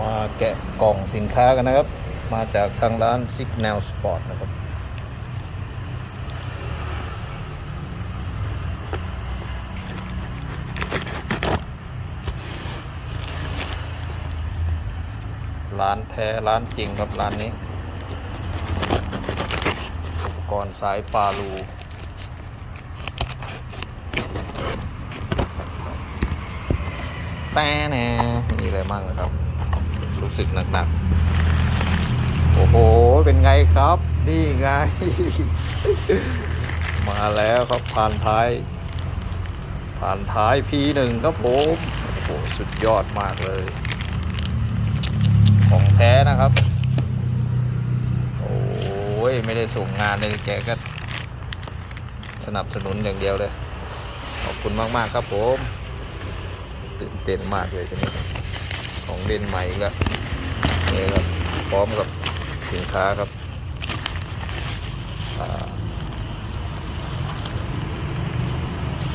มาแกะกล่องสินค้ากันนะครับ มาจากทางร้าน Signal Sport นะครับ ร้านแท้ร้านจริงครับร้านนี้ อุปกรณ์สายปลาลูแต่แน่มีอะไรบ้างนะครับ รู้สึกหนักๆ โอ้โห เป็นไงครับ นี่ไง มาแล้วครับผ่านท้าย ผ่านท้าย P1 ครับผม โอ้โห สุดยอดมากเลย ของแท้นะครับ โอ้ย ไม่ได้ส่งงานเลยแกก็ สนับสนุนอย่างเดียวเลย ขอบคุณมาก ๆ ครับผม ตื่นเต้นมากเลยทีนี้ ของเล่นใหม่แล้วนี่ครับพร้อมกับสินค้าครับ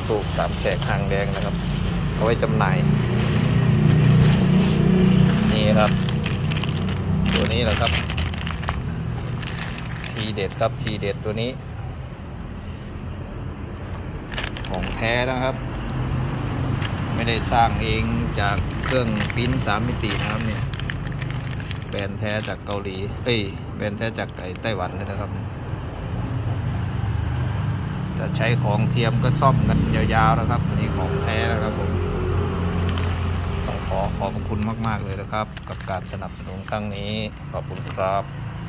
ลูกสามแฉกหางแดงนะครับ เอาไว้จำหน่าย นี่ครับ ตัวนี้แหละครับ ทีเด็ดครับทีเด็ดตัวนี้ ของแท้นะครับ ไม่ได้สร้างเองจากเครื่องปริ้นสามมิตินะครับเนี่ยแบรนด์แท้จากเกาหลีเอ้ยแบรนด์แท้จากไไต้หวันเลยนะครับเนี่ยจะใช้ของเทียมก็ซ่อมกันยาวๆนะครับอันนี้ของแท้นะครับผมต้องขอขอบคุณมาก ๆ เลยนะครับ กับการสนับสนุนครั้งนี้ขอบคุณครับ